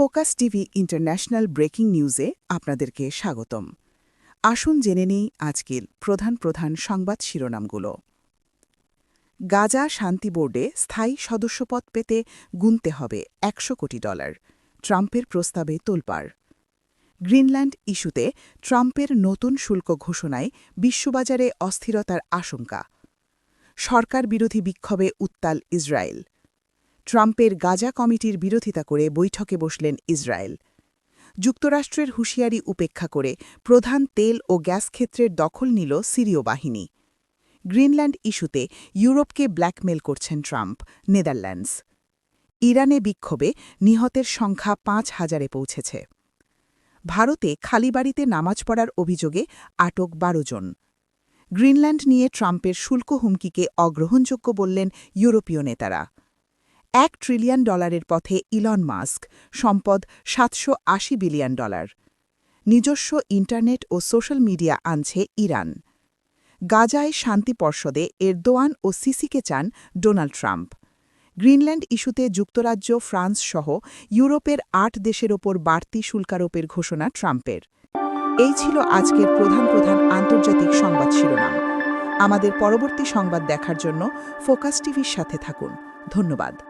Focus TV international breaking নিউজে আপনাদেরকে স্বাগতম। আসুন জেনে নেই আজকের প্রধান প্রধান সংবাদ শিরোনামগুলো। গাজা শান্তি বোর্ডে স্থায়ী সদস্যপদ পেতে গুনতে হবে একশো কোটি ডলার, ট্রাম্পের প্রস্তাবে তোলপাড়। গ্রিনল্যান্ড ইস্যুতে ট্রাম্পের নতুন শুল্ক ঘোষণায় বিশ্ববাজারে অস্থিরতার আশঙ্কা। সরকার বিরোধী বিক্ষোভে উত্তাল ইসরায়েল। ট্রাম্পের গাজা কমিটির বিরোধিতা করে বৈঠকে বসলেন ইসরায়েল। যুক্তরাষ্ট্রের হুঁশিয়ারি উপেক্ষা করে প্রধান তেল ও গ্যাস ক্ষেত্রের দখল নিল সিরীয় বাহিনী। গ্রিনল্যান্ড ইস্যুতে ইউরোপকে ব্ল্যাকমেল করছেন ট্রাম্প, নেদারল্যান্ডস। ইরানে বিক্ষোভে নিহতের সংখ্যা পাঁচ হাজারে পৌঁছেছে। ভারতে খালিবাড়িতে নামাজ পড়ার অভিযোগে আটক বারো জন। গ্রিনল্যান্ড নিয়ে ট্রাম্পের শুল্ক হুমকিকে অগ্রহণযোগ্য বললেন ইউরোপীয় নেতারা। এক ট্রিলিয়ন ডলারের পথে ইলন মাস্ক সম্পদ সাতশো আশি বিলিয়ন ডলার। নিজস্ব ইন্টারনেট ও সোশ্যাল মিডিয়া আনছে ইরান। গাজায় শান্তি পর্ষদে এরদোয়ান ও সিসিকে চান ডোনাল্ড ট্রাম্প। গ্রিনল্যান্ড ইস্যুতে যুক্তরাজ্য, ফ্রান্স সহ ইউরোপের আট দেশের ওপর বাড়তি শুল্কারোপের ঘোষণা ট্রাম্পের। এই ছিল আজকের প্রধান প্রধান আন্তর্জাতিক সংবাদ শিরোনাম। আমাদের পরবর্তী সংবাদ দেখার জন্য ফোকাস টিভির সাথে থাকুন। ধন্যবাদ।